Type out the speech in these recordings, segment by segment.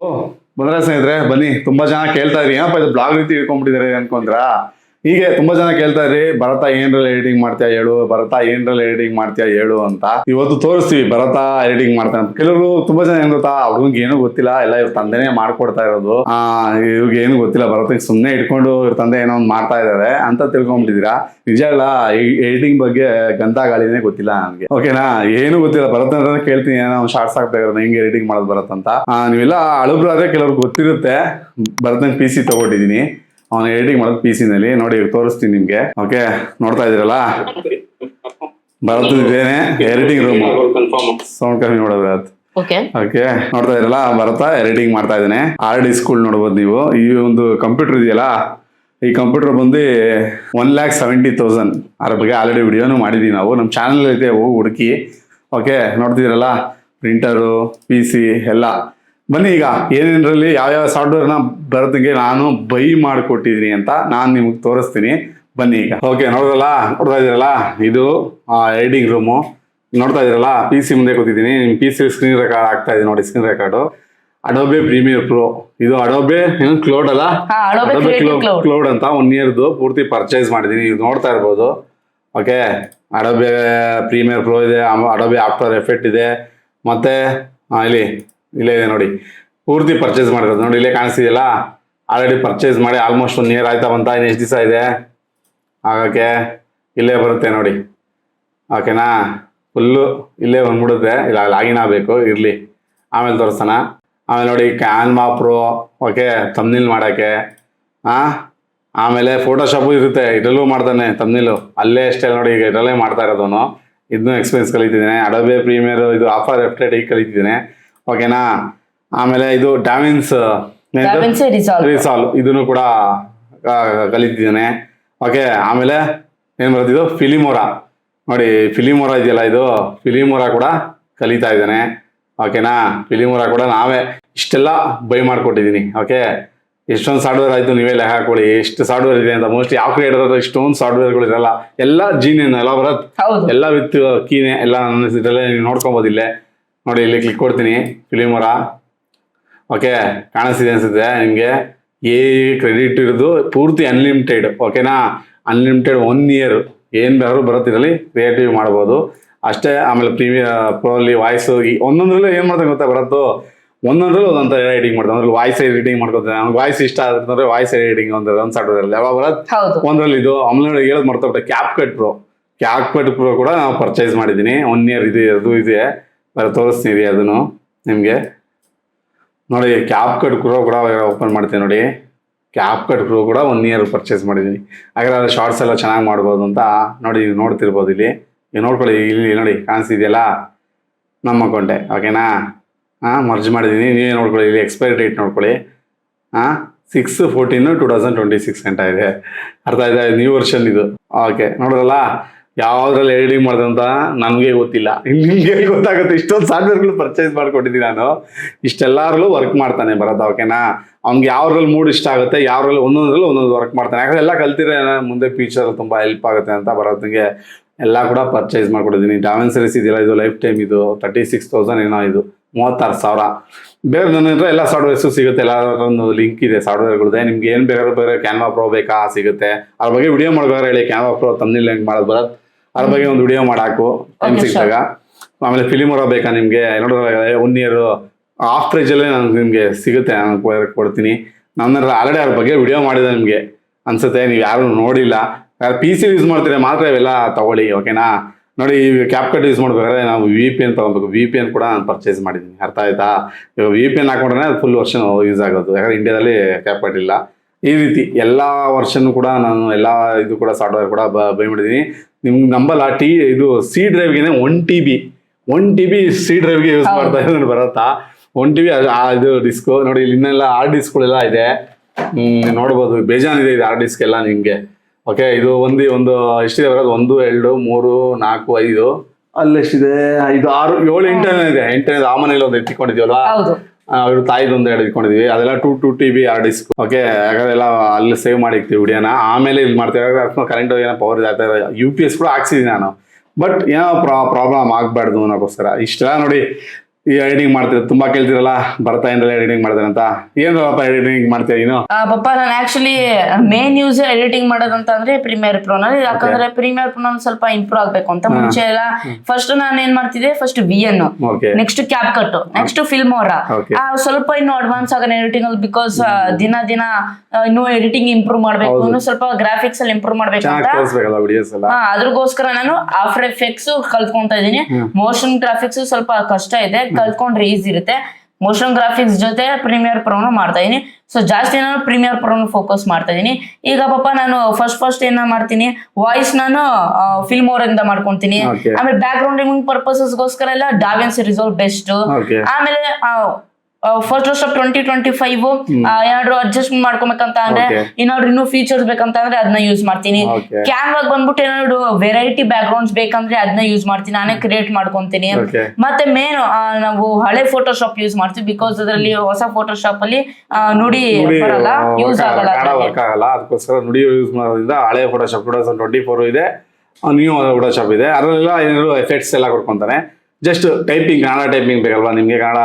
ಓ ಸ್ನೇಹಿತರೆ ಬನ್ನಿ. ತುಂಬಾ ಜನ ಕೇಳ್ತಾ ಇದ್ರಿ ಏನಪ್ಪ ಇದು ಬ್ಲಾಗ್ ರೀತಿ ಇಟ್ಕೊಂಡ್ಬಿಟ್ಟಿದ್ದಾರೆ ಅನ್ಕೊಂಡ್ರಾ ಹೀಗೆ ತುಂಬಾ ಜನ ಕೇಳ್ತಾ ಇದ್ರಿ, ಭರತ ಏನ್ರಲ್ಲಿ ಎಡಿಟಿಂಗ್ ಮಾಡ್ತೀಯಾ ಹೇಳು, ಭರತ ಏನ್ರಲ್ಲಿ ಎಡಿಟಿಂಗ್ ಮಾಡ್ತೀಯಾ ಹೇಳು ಅಂತ. ಇವತ್ತು ತೋರಿಸ್ತೀವಿ, ಭರತ ಎಡಿಟಿಂಗ್ ಮಾಡ್ತಾನೆ. ಕೆಲವರು ತುಂಬಾ ಜನ ಏನ್ ಗೊತ್ತಾ ಅವ್ರಿಗೆ ಏನು ಗೊತ್ತಿಲ್ಲ, ಎಲ್ಲ ಇವ್ರ ತಂದೆನೇ ಮಾಡ್ಕೊಡ್ತಾ ಇರೋದು. ಆ, ಇವ್ರಿಗೆ ಏನು ಗೊತ್ತಿಲ್ಲ ಭರತಕ್ಕೆ ಸುಮ್ಮನೆ ಇಟ್ಕೊಂಡು ಇವ್ರ ತಂದೆ ಏನೋ ಒಂದು ಮಾಡ್ತಾ ಇದಾರೆ ಅಂತ ತಿಳ್ಕೊಂಡ್ಬಿಟ್ಟಿದ್ದೀರಾ ನಿಜ ಅಲ್ಲ ಎಡಿಟಿಂಗ್ ಬಗ್ಗೆ ಗಂಧ ಗಾಳಿನೇ ಗೊತ್ತಿಲ್ಲ ನನಗೆ. ಓಕೆನಾ ಏನು ಗೊತ್ತಿಲ್ಲ ಭರತ ಅಂತ ಕೇಳ್ತೀನಿ, ಏನೋ ಶಾರ್ಟ್ಸ್ ಹಾಕ್ಬೇಕಾದ್ರೆ ಹೆಂಗೆ ಎಡಿಟಿಂಗ್ ಮಾಡೋದು ಅಂತ. ನೀವೆಲ್ಲ ಅಳುಬ್ರಾದ್ರೆ ಕೆಲವ್ರಿಗೆ ಗೊತ್ತಿರುತ್ತೆ, ಭರತನ ಪಿ ಸಿ ತಗೊಂಡಿದ್ದೀನಿ. ಅವನು ಎಡಿಟಿಂಗ್ ಮಾಡೋದು ಪಿ ನಲ್ಲಿ. ನೋಡಿ ತೋರಿಸ್ತೀನಿ ನಿಮ್ಗೆ. ಓಕೆ ನೋಡ್ತಾ ಇದೀರಲ್ಲ ಬರ್ತಿದ್ದೇನೆ ಎಡಿಟಿಂಗ್ ರೂಮ್ ಸೌಂಡ್ ಕಮ್ಮಿ ಅದು ಓಕೆ ನೋಡ್ತಾ ಇದ್ರಲ್ಲ ಭರತ ಎಡಿಟಿಂಗ್ ಮಾಡ್ತಾ ಇದ್ದಾನೆ. ಆರ್ ಡಿ ಸ್ಕೂಲ್ ನೋಡ್ಬೋದು ನೀವು. ಈ ಒಂದು ಕಂಪ್ಯೂಟರ್ ಇದೆಯಲ್ಲ? ಈ ಕಂಪ್ಯೂಟರ್ ಬಂದು ಒನ್ ಲ್ಯಾಕ್ ಸೆವೆಂಟಿ ತೌಸಂಡ್ ಅದ್ರ ಬಗ್ಗೆ ಆಲ್ರೆಡಿ ವಿಡಿಯೋನು ಮಾಡಿದ್ದೀವಿ ನಾವು. ನಮ್ಮ ಚಾನಲ್ ಐತೆ ಹೋಗಿ ಹುಡುಕಿ. ಓಕೆ ನೋಡ್ತಿದ್ದೀರಲ್ಲ? ಪ್ರಿಂಟರು ಪಿ ಸಿ ಎಲ್ಲ. ಬನ್ನಿ ಈಗ ಏನೇನರಲ್ಲಿ ಯಾವ್ಯಾವ ಸಾಫ್ಟ್ವೇರ್ನ ಬರೋದಕ್ಕೆ ನಾನು ಬೈ ಮಾಡಿಕೊಟ್ಟಿದ್ದೀನಿ ಅಂತ ನಾನು ನಿಮಗೆ ತೋರಿಸ್ತೀನಿ. ಬನ್ನಿ ಈಗ. ಓಕೆ ನೋಡಿದ್ರಲ್ಲ ನೋಡ್ತಾ ಇದ್ದೀರಲ್ಲ? ಇದು ಎಡಿಟಿಂಗ್ ರೂಮು ನೋಡ್ತಾ ಇದ್ದೀರಲ್ಲ? ಪಿ ಸಿ ಮುಂದೆ ಕೂತಿದ್ದೀನಿ. ನಿಮ್ಮ ಪಿ ಸಿ ಸ್ಕ್ರೀನ್ ರೆಕಾರ್ಡ್ ಆಗ್ತಾ ಇದೆ ನೋಡಿ screen record Adobe premiere pro ಇದು ಅಡೋಬೆ ಏನು ಕ್ಲೋಡ್ ಅಲ್ಲ? ಅಡೋಬೆ ಕ್ಲೌಡ್ ಅಂತ ಒನ್ ಇಯರ್ದು ಪೂರ್ತಿ ಪರ್ಚೇಸ್ ಮಾಡಿದ್ದೀನಿ. ಇದು ನೋಡ್ತಾ ಇರ್ಬೋದು. ಓಕೆ ಅಡೋಬೆ ಪ್ರೀಮಿಯರ್ ಪ್ರೋ ಇದೆ ಅಡೋಬೆ ಆಫ್ಟರ್ ಎಫೆಕ್ಟ್ ಇದೆ. ಮತ್ತೆ ಇಲ್ಲಿ ಇಲ್ಲೇ ಇದೆ ನೋಡಿ. ಪೂರ್ತಿ ಪರ್ಚೇಸ್ ಮಾಡಿರೋದು. ನೋಡಿ, ಇಲ್ಲೇ ಕಾಣಿಸ್ತಿದೆಯಲ್ಲ? ಆಲ್ರೆಡಿ ಪರ್ಚೇಸ್ ಮಾಡಿ ಆಲ್ಮೋಸ್ಟ್ ಒಂದು ಇಯರ್ ಆಯ್ತಾ ಬಂತ? ಇನ್ನು ಎಷ್ಟು ದಿವಸ ಇದೆ? ಹಾಗಕ್ಕೆ ಇಲ್ಲೇ ಬರುತ್ತೆ ನೋಡಿ. ಓಕೆನಾ ಫುಲ್ಲು ಇಲ್ಲೇ ಬಂದ್ಬಿಡುತ್ತೆ. ಇಲ್ಲ ಲಾಗಿನ್ ಆಗಬೇಕು, ಇರಲಿ. ಆಮೇಲೆ ತೋರಿಸೋಣ. ಆಮೇಲೆ ನೋಡಿ ಕ್ಯಾನ್ವಾ ಪ್ರೋ ಓಕೆ ತಮ್ನಿಲ್ ಮಾಡೋಕ್ಕೆ ಹಾಂ ಆಮೇಲೆ ಫೋಟೋಶಾಪು ಇರುತ್ತೆ. ಇದರಲ್ಲೂ ಮಾಡ್ತಾನೆ ತಮ್ನಿಲು ಅಲ್ಲೇ ಅಷ್ಟೇ ನೋಡಿ, ಈಗ ಇದರಲ್ಲೇ ಮಾಡ್ತಾ ಇರೋದವನು ಇದನ್ನು ಎಕ್ಸ್ಪೀರಿಯನ್ಸ್ ಕಲಿತಿದ್ದೇನೆ. ಅಡಬೆ ಪ್ರೀಮಿಯರ್ ಇದು ಆಫರ್ ಎಫ್ಟೇಟ್ ಈಗ ಕಲಿತಿದ್ದೇನೆ. ಓಕೆನಾ? ಆಮೇಲೆ ಇದು ಡಾವಿನ್ಸ್ ರಿಸಾಲ್ ರಿಸಾಲ್ವ್ ಇದನ್ನು ಕೂಡ ಕಲಿತಿದ್ದೇನೆ. ಓಕೆ ಆಮೇಲೆ ಏನು ಬರ್ತಿದ್ದು ಫಿಲಿಮೋರಾ ನೋಡಿ ಫಿಲಿಮೋರಾ ಇದೆಯಲ್ಲ ಇದು? ಫಿಲಿಮೋರಾ ಕೂಡ ಕಲಿತಾ ಇದ್ದೇನೆ. ಓಕೆನಾ? ಫಿಲಿಮೋರಾ ಕೂಡ ನಾವೇ ಇಷ್ಟೆಲ್ಲ ಬೈ ಮಾಡಿಕೊಟ್ಟಿದ್ದೀನಿ. ಓಕೆ? ಎಷ್ಟೊಂದು ಸಾಫ್ಟ್ವೇರ್ ಆಯಿತು ನೀವೇ ಲೆಕ್ಕ ಹಾಕೊಳ್ಳಿ. ಎಷ್ಟು ಸಾಫ್ಟ್ವೇರ್ ಇದೆ ಅಂತ ಮೋಸ್ಟ್ಲಿ ಯಾವ ಕ್ರಿಯೇಟರ್ ಇಷ್ಟೊಂದು ಸಾಫ್ಟ್ವೇರ್ಗಳು ಇರಲ್ಲ. ಎಲ್ಲ ಜೀನೇನು ಎಲ್ಲ ಬರತ್. ಎಲ್ಲ ವಿತ್ ಕೀನೆ ಎಲ್ಲ ನನ್ನ ಇದರಲ್ಲೇ ನೀವು ನೋಡ್ಕೊಬೋದು ಇಲ್ಲೇ. ನೋಡಿ ಇಲ್ಲಿ ಕ್ಲಿಕ್ ಕೊಡ್ತೀನಿ. ಫಿಲಿಮೋರಾ ಓಕೆ ಕಾಣಿಸ್ತಿದೆ ಅನಿಸುತ್ತೆ ನಿಮಗೆ. ಏ ಕ್ರೆಡಿಟ್ ಇರೋದು ಪೂರ್ತಿ ಅನ್ಲಿಮಿಟೆಡ್ ಓಕೆನಾ ಅನ್ಲಿಮಿಟೆಡ್ ಒನ್ ಇಯರ್ ಏನು ಬೇಕಾದ್ರೂ ಬರುತ್ತಿರಲಿ ಕ್ರಿಯೇಟಿವ್ ಮಾಡ್ಬೋದು. ಅಷ್ಟೇ ಆಮೇಲೆ ಪ್ರೀಮಿಯ ಪ್ರೋಲಿ ವಾಯ್ಸು ಒಂದೊಂದ್ರಲ್ಲೂ ಏನು ಮಾಡ್ತಾರೆ ಗೊತ್ತಾ ಬರತ್ತು ಒಂದೊಂದ್ರಲ್ಲೂ ಒಂದೊಂದು ಎಡಿಟಿಂಗ್ ಮಾಡ್ತಾರೆ ಅಂದ್ರೆ ವಾಯ್ಸ್ ಎಡಿಟಿಂಗ್ ಮಾಡ್ಕೊತಾರೆ ಅವ್ನಿಗೆ ವಾಯ್ಸ್ ಇಷ್ಟ ಆದ್ರೆ ಅಂದ್ರೆ ವಾಯ್ಸ್ ಎಡಿಟಿಂಗ್ ಒಂದು ಒಂದು ಸಾಫ್ಟ್ವೇರಲ್ಲಿ ಯಾವಾಗ ಬರೋದು ಹೌದು. ಒಂದ್ರಲ್ಲಿ ಇದು ಆಮೇಲೆ ಹೇಳೋದು ಮಾಡ್ತಾ cap cut pro cap cut pro ಕೂಡ ನಾವು ಪರ್ಚೇಸ್ ಮಾಡಿದ್ದೀನಿ. ಒನ್ ಇಯರ್ ಇದೆ ಅದು ಇದೆ. ತೋರಿಸ್ತೀರಿ ಅದನ್ನು ನಿಮಗೆ? ನೋಡಿ ಕ್ಯಾಪ್ ಕಟ್ ಕ್ರೋ ಕೂಡ ಓಪನ್ ಮಾಡ್ತೀನಿ ನೋಡಿ. ಕ್ಯಾಪ್ ಕಟ್ ಕ್ರೋ ಕೂಡ ಒನ್ ಇಯರ್ ಪರ್ಚೇಸ್ ಮಾಡಿದ್ದೀನಿ. ಹಾಗಾದ್ರೆ ಶಾರ್ಟ್ಸ್ ಎಲ್ಲ ಚೆನ್ನಾಗಿ ಮಾಡ್ಬೋದು ಅಂತ ನೋಡಿ ನೋಡ್ತಿರ್ಬೋದು ಇಲ್ಲಿ. ಈಗ ನೋಡ್ಕೊಳ್ಳಿ, ಇಲ್ಲಿ ನೋಡಿ ಕಾಣಿಸ್ತಿದೆಯಲ್ಲ ನಮ್ಮ ಅಕೌಂಟೆ ಓಕೆನಾ ಹಾಂ ಮರ್ಜ್ ಮಾಡಿದ್ದೀನಿ. ನೀವೇ ನೋಡ್ಕೊಳ್ಳಿ, ಇಲ್ಲಿ ಎಕ್ಸ್ಪೈರಿ ಡೇಟ್ ನೋಡ್ಕೊಳ್ಳಿ. ಹಾಂ six fourteen two thousand twenty six ಅಂತ ಇದೆ. ಅರ್ಥ ಆಯ್ತಾ? ನ್ಯೂ ವರ್ಷನ್ ಇದು. ಓಕೆ ನೋಡೋದಲ್ಲ ಯಾವ್ದ್ರಲ್ಲಿ ಎಡಿಟಿಂಗ್ ಅಂತ ನನಗೆ ಗೊತ್ತಿಲ್ಲ. ನಿಮಗೆ ಗೊತ್ತಾಗುತ್ತೆ, ಇಷ್ಟೊಂದು ಸಾಫ್ಟ್ವೇರ್ಗಳು ಪರ್ಚೇಸ್ ಮಾಡ್ಕೊಂಡಿದ್ದೀನಿ ನಾನು. ಇಷ್ಟೆಲ್ಲರಲ್ಲೂ ವರ್ಕ್ ಮಾಡ್ತಾನೆ ಬರೋದು ಓಕೆನಾ? ಅವ್ನಿಗೆ ಯಾವ್ದ್ರಲ್ಲಿ ಮೂಡ್ ಇಷ್ಟ ಆಗುತ್ತೆ, ಯಾವ್ದ್ರಲ್ಲಿ ಒಂದೊಂದ್ರಲ್ಲಿ ಒಂದೊಂದು ವರ್ಕ್ ಮಾಡ್ತಾನೆ. ಯಾಕಂದ್ರೆ ಎಲ್ಲ ಕಲ್ತಿರೋ ಮುಂದೆ ಫ್ಯೂಚರ್ ತುಂಬ ಹೆಲ್ಪ್ ಆಗುತ್ತೆ ಅಂತ ಬರೋದಕ್ಕೆ ಎಲ್ಲ ಕೂಡ ಪರ್ಚೇಸ್ ಮಾಡ್ಕೊಟ್ಟಿದ್ದೀನಿ. ಡಾವೆನ್ ಸರೀಸ್ ಇದೆಯಲ್ಲ, ಇದು ಲೈಫ್ ಟೈಮ್ ಇದು. ತರ್ಟಿ ಸಿಕ್ಸ್ ತೌಸಂಡ್ ಏನೋ ಇದು. ಮೂವತ್ತಾರು ಸಾವಿರ. ಬೇರೆ ನನ್ನ ಹತ್ರ ಎಲ್ಲ ಸಾಫ್ಟ್ವೇರ್ಸು ಸಿಗುತ್ತೆ. ಎಲ್ಲ ಒಂದು ಲಿಂಕ್ ಇದೆ ಸಾಫ್ಟ್ವೇರ್ಗಳಿದೆ ನಿಮ್ಗೆ ಏನು ಬೇಕಾದ್ರೂ ಬೇರೆ ಕ್ಯಾನ್ವಾ ಪ್ರೋ ಬೇಕಾ ಸಿಗುತ್ತೆ. ಅದ್ರ ಬಗ್ಗೆ ವಿಡಿಯೋ ಮಾಡ್ಬೇಕಾದ್ರೆ ಹೇಳಿ ಕ್ಯಾನ್ವಾ ಪ್ರೋ ತಮ್ಮನಿಲ್ಲ ಹೆಂಗೆ ಮಾಡೋದು ಬರೋದು ಅದ್ರ ಬಗ್ಗೆ ಒಂದು ವಿಡಿಯೋ ಮಾಡಾಕು ಟೈಮ್ ಸಿಕ್ಕಾಗ ಆಮೇಲೆ ಆಮೇಲೆ ಫಿಲಿಮೋರ ಬೇಕಾ ನಿಮಗೆ? ನೋಡಿದ್ರೆ ಒನ್ ಇಯರ್ ಆಫ್ ಪ್ರೈಸಲ್ಲೇ ನಾನು ನಿಮಗೆ ಸಿಗುತ್ತೆ ನಾನು ಕೊಡ್ತೀನಿ. ನನ್ನ ಆಲ್ರೆಡಿ ಅವ್ರ ಬಗ್ಗೆ ವಿಡಿಯೋ ಮಾಡಿದೆ ನಿಮಗೆ. ಅನ್ಸುತ್ತೆ ನೀವು ಯಾರು ನೋಡಿಲ್ಲ. ಪಿ ಸಿ ಯೂಸ್ ಮಾಡ್ತೀರಾ ಮಾತ್ರ ಇವೆಲ್ಲ ತಗೊಳ್ಳಿ ಓಕೆನಾ ನೋಡಿ ಕ್ಯಾಪ್ ಕಟ್ ಯೂಸ್ ಮಾಡ್ಬೇಕಾದ್ರೆ ನಾವು ವಿ ಪಿ ಎನ್ ತಗೊಬೇಕು ವಿ ಪಿ ಎನ್ ಕೂಡ ನಾನು ಪರ್ಚೇಸ್ ಮಾಡಿದ್ದೀನಿ. ಅರ್ಥ ಆಯ್ತಾ? ಇವಾಗ ವಿ ಪಿ ಎನ್ ಹಾಕೊಂಡ್ರೆ ಅದು ಫುಲ್ ವರ್ಷನ್ ಯೂಸ್ ಆಗೋದು. ಯಾಕಂದ್ರೆ ಇಂಡಿಯಾದಲ್ಲಿ ಕ್ಯಾಪ್ ಕಟ್ ಇಲ್ಲ. ಈ ರೀತಿ ಎಲ್ಲ ವರ್ಷನ್ ಕೂಡ ನಾನು ಎಲ್ಲ ಇದು ಕೂಡ ಸಾಫ್ಟ್ವೇರ್ ಕೂಡ ಬ ಬೈ ಮಾಡಿದ್ದೀನಿ ನಿಮ್ಗೆ ನಂಬಲ್ಲ ಟಿ ಇದು C ಡ್ರೈವ್ಗೆ one T B one T B C ಡ್ರೈವ್ಗೆ use. ಮಾಡ್ತಾ ಇದ್ದೀನಿ ಬರತ್ತಾ ಒನ್ ಟಿ ಬಿ ಇದು ಡಿಸ್ಕು ನೋಡಿ ಇಲ್ಲಿ ಇನ್ನೆಲ್ಲ ಆರ್ ಡಿಸ್ಕ್ಗಳೆಲ್ಲ ಇದೆ. ಹ್ಮ್, ನೋಡ್ಬೋದು ಬೇಜಾನಿದೆ ಇದೆ ಆರ್ ಡಿಸ್ಕ್ ಎಲ್ಲ ನಿಮಗೆ. ಓಕೆ ಇದು ಒಂದು ಒಂದು ಎಷ್ಟಿದೆ ಬರೋದು ಒಂದು ಎರಡು ಮೂರು ನಾಲ್ಕು ಐದು. ಅಲ್ಲಿ ಎಷ್ಟಿದೆ ಐದು ಆರು ಏಳು ಎಂಟನೇ ಇದೆ. ಎಂಟನೇ ಆ ಮನೇಲಿ ಒಂದು ಎತ್ತಿಕೊಂಡಿದ್ವಲ್ವಾ ಹೌದು. ಅವ್ರ ತಾಯಿದು ಒಂದು ಎರಡು ಇಟ್ಕೊಂಡಿದ್ವಿ. ಅದೆಲ್ಲ two two T B R disk okay ಯಾಕಂದ್ರೆ ಎಲ್ಲ ಅಲ್ಲಿ ಸೇವ್ ಮಾಡಿರ್ತೀವಿ ವಿಡಿಯೋನ ಆಮೇಲೆ ಇದು ಮಾಡ್ತೀವಿ. ಅಥವಾ ಕರೆಂಟ್ ಏನೋ ಪವರ್ ಆಗ್ತಾ ಯು ಪಿ ಎಸ್ ಕೂಡ ಹಾಕ್ಸಿದ್ದೀನಿ ನಾನು. ಬಟ್ ಏನೋ ಪ್ರಾಬ್ಲಮ್ ಆಗಬಾರ್ದು ಅನ್ನೋಕ್ಕೋಸ್ಕರ. ಇಷ್ಟೆಲ್ಲ ನೋಡಿ ಈ ಎಡಿಟಿಂಗ್ ಮಾಡ್ತೀರ? ತುಂಬಾ ಕೇಳ್ತಿರಲ್ಲ ಬರ್ತಾ ಏನ್ರಲ್ಲ ಎಡಿಟಿಂಗ್ ಮಾಡ್ತಾರೆ ಅಂತ ಏನ್ರಪ್ಪ ಎಡಿಟಿಂಗ್ ಮಾಡ್ತೀಯ ನೀನು? ಪಪ್ಪ ನಾನು ಆಕ್ಚುಲಿ ಮೇನ್ ಯೂಸ್ ಎಡಿಟಿಂಗ್ ಮಾಡೋದಂತ ಅಂದ್ರೆ ಪ್ರೀಮಿಯರ್ ಪ್ರೋ ನಲ್ಲಿ. ಯಾಕಂದ್ರೆ ಪ್ರೀಮಿಯರ್ ಪ್ರೋ ನಲ್ಲಿ ಸ್ವಲ್ಪ ಇಂಪ್ರೂವ್ ಆಗ್ಬೇಕು ಅಂತ ಮುಂಚೆ ಎಲ್ಲ ಫಸ್ಟ್ ನಾನು ಏನ್ ಮಾಡ್ತಿದ್ದೆ? First V N next cap cut next film ಅವರ. ಸ್ವಲ್ಪ ಇನ್ನು ಅಡ್ವಾನ್ಸ್ ಆಗೋಣ ಎಡಿಟಿಂಗ್ ಅಲ್ಲಿ ಬಿಕಾಸ್ ದಿನ ದಿನ ಇನ್ನು ಎಡಿಟಿಂಗ್ ಇಂಪ್ರೂವ್ ಮಾಡ್ಬೇಕು. ಇನ್ನು ಸ್ವಲ್ಪ ಗ್ರಾಫಿಕ್ಸ್ ಅಲ್ಲಿ ಇಂಪ್ರೂವ್ ಮಾಡ್ಬೇಕು ಅಂತ. ಅದ್ರಗೋಸ್ಕರ ನಾನು ಆಫ್ಟರ್ ಎಫೆಕ್ಟ್ಸ್ ಕಲ್ತ್ಕೊಂತ ಇದೀನಿ ಮೋಷನ್ ಗ್ರಾಫಿಕ್ಸ್ ಸ್ವಲ್ಪ ಕಷ್ಟ ಇದೆ. ಕಲ್ತ್ಕೊಂಡ್ರೆ ಈಸಿ ಇರುತ್ತೆ. ಮೋಷನ್ ಗ್ರಾಫಿಕ್ಸ್ ಜೊತೆ ಪ್ರೀಮಿಯರ್ ಪ್ರೋನು ಮಾಡ್ತಾ ಇದೀನಿ. ಸೊ ಜಾಸ್ತಿ ನಾನು ಪ್ರೀಮಿಯರ್ ಪ್ರೋನು ಫೋಕಸ್ ಮಾಡ್ತಾ ಇದೀನಿ. ಈಗ ಪಾಪ ನಾನು ಫಸ್ಟ್ ಫಸ್ಟ್ ಏನ ಮಾಡ್ತೀನಿ? ವಾಯ್ಸ್ ನಾನು ಫಿಲ್ಮ್ ಇಂದ ಮಾಡ್ಕೊಂತೀನಿ. ಆಮೇಲೆ ಬ್ಯಾಕ್ ಗ್ರೌಂಡ್ ಗೋಸ್ಕರ ಪರ್ಪಸಸ್ಗೋಸ್ಕರ ಎಲ್ಲ ಡಾವೆನ್ಸ್ ರಿಸೋಲ್ ಬೆಸ್ಟ್ ಆಮೇಲೆ ಫಸ್ಟ್ ವರ್ಷ ಟ್ವೆಂಟಿ ಟ್ವೆಂಟಿ ಫೈವ್ ಏನಾದ್ರು ಅಡ್ಜಸ್ಟ್ಮೆಂಟ್ ಮಾಡ್ಕೊಬೇಕಂತ ಅಂದ್ರೆ. ಏನಾದ್ರು ಇನ್ನೂ ಫೀಚರ್ಸ್ ಬೇಕಂತ ಅಂದ್ರೆ ಅದನ್ನ ಯೂಸ್ ಮಾಡ್ತೀನಿ. ಕ್ಯಾನ್ವಾಗ ಬಂದ್ಬಿಟ್ಟು ಏನಾದ್ರು ವೆರೈಟಿ ಬ್ಯಾಕ್ ಗ್ರೌಂಡ್ಸ್ ಬೇಕಂದ್ರೆ ಅದನ್ನ ಯೂಸ್ ಮಾಡ್ತೀನಿ. ನಾನೇ ಕ್ರಿಯೇಟ್ ಮಾಡ್ಕೊಂತೀನಿ. ಮತ್ತೆ ಮೇನ್ ನಾವು ಹಳೆ ಫೋಟೋಶಾಪ್ ಯೂಸ್ ಮಾಡ್ತೀವಿ ಬಿಕಾಸ್ ಅದರಲ್ಲಿ ಹೊಸ ಫೋಟೋಶಾಪ್ ಅಲ್ಲಿ ನುಡಿ ಬರಲ್ಲ ಯೂಸ್ ಆಗಲ್ಲ ಅದಕ್ಕೋಸ್ಕರ ನುಡಿ ಯೂಸ್ ಮಾಡೋದ್ರಿಂದ ಹಳೆ Photoshop two thousand twenty four ಇದೆ ನ್ಯೂ ಫೋಟೋಶಾಪ್ ಇದೆ. ಅದರಲ್ಲೆಲ್ಲ ಏನಾದ್ರು ಎಫೆಕ್ಟ್ಸ್ ಎಲ್ಲ ಕೊಡ್ಕೊಂತಾನೆ. ಜಸ್ಟ್ ಟೈಪಿಂಗ್ ಕನ್ನಡ ಟೈಪಿಂಗ್ ಬೇಕಲ್ವಾ? ನಿಮಗೆ ಕನ್ನಡ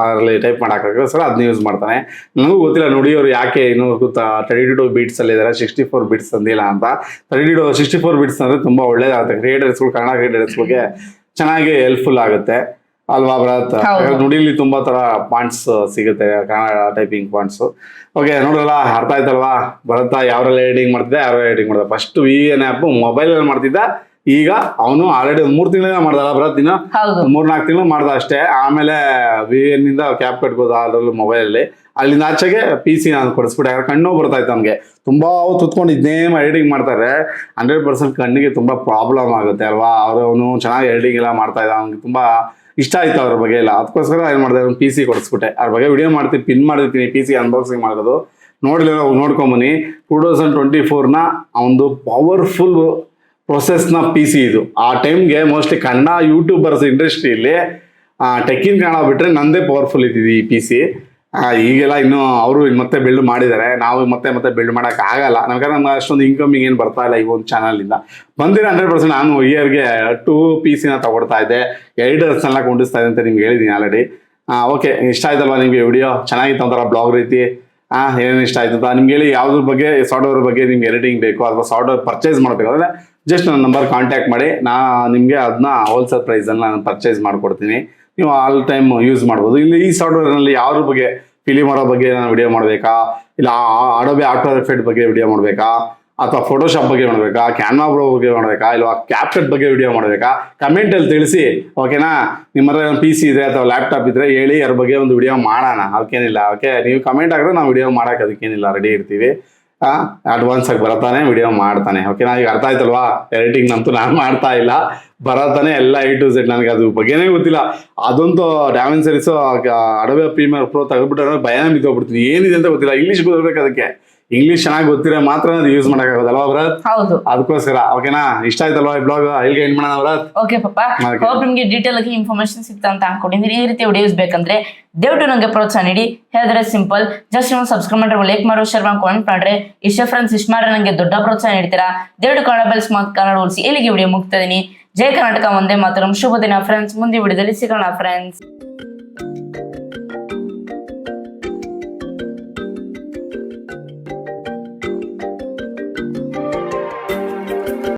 ಅದರಲ್ಲಿ ಟೈಪ್ ಮಾಡೋಕ್ಕೋಸ್ಕರ ಅದನ್ನ ಯೂಸ್ ಮಾಡ್ತಾನೆ. ನನಗೂ ಗೊತ್ತಿಲ್ಲ ನುಡಿಯವರು ಯಾಕೆ ಇನ್ನೂ ಗೊತ್ತಾ ತರ್ಟಿ ಟು ಬೀಟ್ಸ್ ಅಲ್ಲಿ ಇದ್ದಾರೆ ಸಿಕ್ಸ್ಟಿ ಫೋರ್ ಬೀಟ್ಸ್ ತಂದಿಲ್ಲ ಅಂತ. Thirty two sixty four beats ಅಂದ್ರೆ ತುಂಬಾ ಒಳ್ಳೇದಾಗುತ್ತೆ. ಕ್ರಿಯೇಟರ್ಸ್ಗಳು ಕನ್ನಡ ಕ್ರಿಯೇಟರ್ಸ್ಗಳಿಗೆ ಚೆನ್ನಾಗಿ ಹೆಲ್ಪ್ಫುಲ್ ಆಗುತ್ತೆ. ಅಲ್ವಾ ಭರತ್? ನುಡಿಲಿ ತುಂಬಾ ತರ ಪಾಯಿಂಟ್ಸ್ ಸಿಗುತ್ತೆ ಕನ್ನಡ ಟೈಪಿಂಗ್ ಪಾಯಿಂಟ್ಸ್ ಓಕೆ ನೋಡಲ್ಲ ಅರ್ಥ ಆಯ್ತಲ್ವಾ? ಭರತ ಯಾವ್ರೆಲ್ಲ ಎಡಿಟಿಂಗ್ ಮಾಡ್ತಿದ್ದೆ ಯಾವ್ರೆಲ್ಲ ಎಡಿಟಿಂಗ್ ಮಾಡ್ದೆ? ಫಸ್ಟ್ ವಿ ಎನ್ ಆ್ಯಪ್ ಮೊಬೈಲಲ್ಲಿ ಮಾಡ್ತಿದ್ದ ಈಗ ಅವನು ಆಲ್ರೆಡಿ ಮೂರು ತಿಂಗಳಿಂದ ಮಾಡ್ದಲ್ಲ ಬರೋ ದಿನ ಹೌದು. ಮೂರ್ ನಾಲ್ಕು ತಿಂಗಳು ಮಾಡ್ದ ಅಷ್ಟೇ. ಆಮೇಲೆ ವಿ ಎನ್ ಇಂದ ಕ್ಯಾಪ್ ಕಟ್ಬೋದು ಮೊಬೈಲ್ ಅಲ್ಲಿ. ಅಲ್ಲಿಂದ ಆಚೆಗೆ ಪಿ ಸಿ ನಾನು ಕೊಡಿಸ್ಬಿಟ್ಟೆ. ಯಾಕಂದ್ರೆ ಕಣ್ಣು ಬರ್ತಾ ಇತ್ತು ಅವ್ನಿಗೆ. ತುಂಬಾ ಅವ್ರು ತುತ್ಕೊಂಡು ಇದನ್ನೇ ಎಡಿಟಿಂಗ್ ಮಾಡ್ತಾರೆ. ಹಂಡ್ರೆಡ್ ಪರ್ಸೆಂಟ್ ಕಣ್ಣಿಗೆ ತುಂಬಾ ಪ್ರಾಬ್ಲಮ್ ಆಗುತ್ತೆ ಅಲ್ವಾ? ಅವ್ರು ಅವನು ಚೆನ್ನಾಗಿ ಎಡಿಟಿಂಗ್ ಎಲ್ಲ ಮಾಡ್ತಾ ಇದ್ದ ಅವ್ನಿಗೆ ತುಂಬಾ ಇಷ್ಟ ಆಯ್ತು ಅವ್ರ ಬಗ್ಗೆ ಎಲ್ಲ. ಅದಕ್ಕೋಸ್ಕರ ಏನು ಮಾಡಿದೆ ಅವ್ನು ಪಿ ಸಿ ಕೊಡಿಸ್ಬಿಟ್ಟೆ. ಅವ್ರ ಬಗ್ಗೆ ವಿಡಿಯೋ ಮಾಡ್ತೀನಿ ಪಿನ್ ಮಾಡಿರ್ತೀನಿ ಪಿ ಸಿ ಅನ್ಬಾಕ್ಸಿಂಗ್ ಮಾಡೋದು. ನೋಡಲಿಲ್ಲ ನೋಡ್ಕೊಂಬನಿ ಟೂ ತೌಸಂಡ್ ಟ್ವೆಂಟಿ ಫೋರ್ನ ಒಂದು ಪವರ್ಫುಲ್ ಪ್ರೊಸೆಸ್ನ ಪಿ ಸಿ ಇದು. ಆ ಟೈಮ್ಗೆ ಮೋಸ್ಟ್ಲಿ ಕನ್ನಡ ಯೂಟ್ಯೂಬರ್ಸ್ ಇಂಡಸ್ಟ್ರಿಯಲ್ಲಿ ಟೆಕ್ಕಿನ ಕನ್ನಡ ಬಿಟ್ಟರೆ ನಂದೇ ಪವರ್ಫುಲ್ ಇದ್ದಿದ್ದು ಈ ಪಿ ಸಿ ಈಗೆಲ್ಲ ಇನ್ನೂ ಅವರು ಮತ್ತೆ ಬಿಲ್ಡ್ ಮಾಡಿದ್ದಾರೆ. ನಾವು ಮತ್ತೆ ಮತ್ತೆ ಬಿಲ್ಡ್ ಮಾಡೋಕೆ ಆಗಲ್ಲ. ನಮ್ಗೆ ನಮ್ಗೆ ಅಷ್ಟೊಂದು ಇನ್ಕಮಿಂಗ್ ಏನು ಬರ್ತಾ ಇಲ್ಲ ಈ ಒಂದು ಚಾನಲಿಂದ ಬಂದಿರೋ ಹಂಡ್ರೆಡ್ ಪರ್ಸೆಂಟ್ ನಾನು ಇಯರ್ಗೆ ಟೂ ಪಿ ಸಿನ ತಗೊಡ್ತಾ ಇದ್ದೆ. ಎಡಿಟರ್ಸ್ನೆಲ್ಲ ಕೊಂಡಿಸ್ತಾ ಇದೆ ಅಂತ ನಿಮ್ಗೆ ಹೇಳಿದ್ದೀನಿ ಆಲ್ರೆಡಿ ಓಕೆ ಇಷ್ಟ ಆಯ್ತಲ್ವಾ ನಿಮಗೆ ವಿಡಿಯೋ ಚೆನ್ನಾಗಿತ್ತು ಒಂಥರ ಬ್ಲಾಗ್ ರೀತಿ? ಹಾಂ ಏನೇನು ಇಷ್ಟ ಆಯ್ತು ನಿಮ್ಗೆ ಹೇಳಿ ಯಾವುದ್ರ ಬಗ್ಗೆ ಸಾಫ್ಟ್ವೇರ್ ಬಗ್ಗೆ ನಿಮ್ಗೆ ಎಡಿಟಿಂಗ್ ಬೇಕು, ಅಥವಾ ಸಾಫ್ಟ್ವೇರ್ ಪರ್ಚೇಸ್ ಮಾಡಬೇಕಾದ್ರೆ ಜಸ್ಟ್ ನನ್ನ ನಂಬರ್ ಕಾಂಟ್ಯಾಕ್ಟ್ ಮಾಡಿ. ನಾ ನಿಮಗೆ ಅದನ್ನ ಹೋಲ್ಸೇಲ್ ಪ್ರೈಸನ್ನು ನಾನು ಪರ್ಚೇಸ್ ಮಾಡಿಕೊಡ್ತೀನಿ. ನೀವು ಆಲ್ ಟೈಮ್ ಯೂಸ್ ಮಾಡ್ಬೋದು. ಇಲ್ಲಿ ಈ ಸಾಫ್ಟ್ವೇರ್ನಲ್ಲಿ ಯಾವ್ದ್ರ ಬಗ್ಗೆ ಫಿಲಿಮ್ ಬಗ್ಗೆ ನಾನು ವಿಡಿಯೋ ಮಾಡಬೇಕಾ? ಇಲ್ಲ ಆಡೋಬೆ ಆಟೋ ಎಫೆಕ್ಟ್ ಬಗ್ಗೆ ವಿಡಿಯೋ ಮಾಡಬೇಕಾ? ಅಥವಾ ಫೋಟೋಶಾಪ್ ಬಗ್ಗೆ ಮಾಡಬೇಕಾ? ಕ್ಯಾನ್ವಾ ಬ್ರೋ ಬಗ್ಗೆ ಮಾಡಬೇಕಾ? ಇಲ್ಲ ಕ್ಯಾಪ್ಕಟ್ ಬಗ್ಗೆ ವಿಡಿಯೋ ಮಾಡಬೇಕಾ? ಕಮೆಂಟಲ್ಲಿ ತಿಳಿಸಿ. ಓಕೆನಾ ನಿಮ್ಮ ಹತ್ರ ಪಿ ಸಿ ಇದೆ ಅಥವಾ ಲ್ಯಾಪ್ಟಾಪ್ ಇದ್ರೆ ಹೇಳಿ ಅದ್ರ ಬಗ್ಗೆ ಒಂದು ವಿಡಿಯೋ ಮಾಡೋಣ. ಅದಕ್ಕೇನಿಲ್ಲ. ಓಕೆ ನೀವು ಕಮೆಂಟ್ ಹಾಕಿದ್ರೆ ನಾವು ವಿಡಿಯೋ ಮಾಡೋಕೆ ಅದಕ್ಕೇನಿಲ್ಲ. ರೆಡಿ ಇರ್ತೀವಿ. ಅಡ್ವಾನ್ಸ್ ಆಗಿ ಬರತಾನೆ ವಿಡಿಯೋ ಮಾಡ್ತಾನೆ. ಓಕೆನಾ ಈಗ ಅರ್ಥ ಆಯ್ತಲ್ವಾ? ಎಡಿಟಿಂಗ್ ನಂತೂ ನಾನು ಮಾಡ್ತಾ ಇಲ್ಲ. ಬರತಾನೆ ಎಲ್ಲ ಐ ಟು ಝೆಡ್ ನನಗೆ ಅದು ಬಗ್ಗೆನೇ ಗೊತ್ತಿಲ್ಲ. ಅದಂತೂ ಡ್ಯಾಮೆನ್ ಸರೀಸು ಅಡವೆ ಪ್ರೀಮಿಯರ್ ಪ್ರೋ ತೆಗೆದ್ಬಿಟ್ರೆ ಭಯನೇ ಬಿದ್ದೋಗ್ಬಿಡ್ತೀನಿ ಏನಿದೆ ಅಂತ ಗೊತ್ತಿಲ್ಲ. ಇಂಗ್ಲೀಷ್ ಗೊತ್ತಿರ್ಬೇಕು ಅದಕ್ಕೆ. ಇಂಗ್ಲೀಷ್ ಚೆನ್ನಾಗಿ ಗೊತ್ತಿರೋ ಮಾತ್ರ ಅದು ಯೂಸ್ ಮಾಡೋಕ್ಕಾಗೋದಲ್ವಾ ಭರತ್ ಹೌದು. ಅದಕ್ಕೋಸ್ಕರ ಓಕೆನಾ ಇಷ್ಟ ಆಯ್ತಲ್ವಾ ಈ ಬ್ಲಾಗ್ ಇಲ್ಲಿಗೆ ಎಂಡ್ ಮಾಡೋಣ ಭರತ್ ಓಕೆ ಪಪ್ಪ. ಹೋಪ್ ನಿಮ್ಗೆ ಡೀಟೇಲ್ ಆಗಿ ಇನ್ಫಾರ್ಮೇಶನ್ ಸಿಗ್ತಾ ಅಂತ ಅನ್ಕೊಂಡಿದ್ದೀನಿ ಈ ರೀತಿ ವಿಡಿಯೋಸ್ ಬೇಕಂದ್ರೆ ದಯವಿಟ್ಟು ನಂಗೆ ಪ್ರೋತ್ಸಾಹ ನೀಡಿ. ಹೇಳಿದ್ರೆ ಸಿಂಪಲ್ ಜಸ್ಟ್ ನೀವು ಸಬ್ಸ್ಕ್ರೈಬ್ ಮಾಡ್ರೆ ಲೈಕ್ ಮಾಡೋ ಶೇರ್ ಮಾಡಿ ಕಾಮೆಂಟ್ ಮಾಡ್ರೆ ಇಷ್ಟ ಫ್ರೆಂಡ್ಸ್ ಇಷ್ಟ ಮಾಡ್ರೆ ನಂಗೆ ದೊಡ್ಡ ಪ್ರೋತ್ಸಾಹ ನೀಡ್ತೀರಾ? ದಯವಿಟ್ಟು ಕನ್ನಡ ಬೆಲ್ಸ್ ಮಾತು ಕನ್ನಡ ಉಳಿಸಿ. ಇಲ್ಲಿಗೆ ವಿಡಿಯೋ ಮುಗ್ತಾ ಇದೀನಿ? ಜೈ ಕರ್ನಾಟಕ ಒಂದೇ ಮಾತ್ರ. ಶುಭ ದಿನ ಫ್ರೆಂಡ್ಸ್ ಮುಂದೆ ವಿಡಿಯೋದಲ್ಲಿ ಸಿಗೋಣ ಫ್ರೆಂಡ್ಸ್